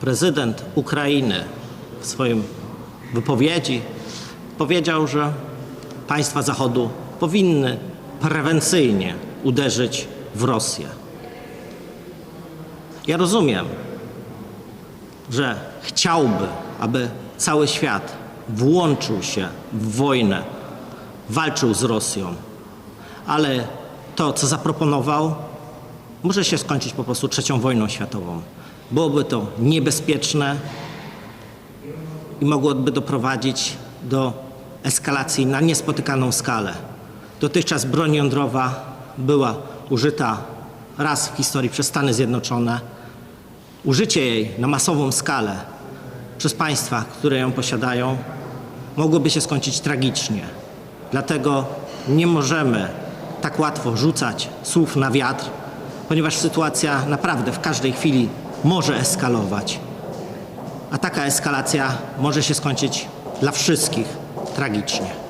prezydent Ukrainy w swoim wypowiedzi powiedział, że państwa Zachodu powinny prewencyjnie uderzyć w Rosję. Ja rozumiem, że chciałby, aby cały świat włączył się w wojnę, walczył z Rosją, ale to, co zaproponował, może się skończyć po prostu trzecią wojną światową. Byłoby to niebezpieczne i mogłoby doprowadzić do eskalacji na niespotykaną skalę. Dotychczas broń jądrowa była użyta raz w historii przez Stany Zjednoczone. Użycie jej na masową skalę przez państwa, które ją posiadają, mogłoby się skończyć tragicznie. Dlatego nie możemy tak łatwo rzucać słów na wiatr, ponieważ sytuacja naprawdę w każdej chwili może eskalować. A taka eskalacja może się skończyć dla wszystkich tragicznie.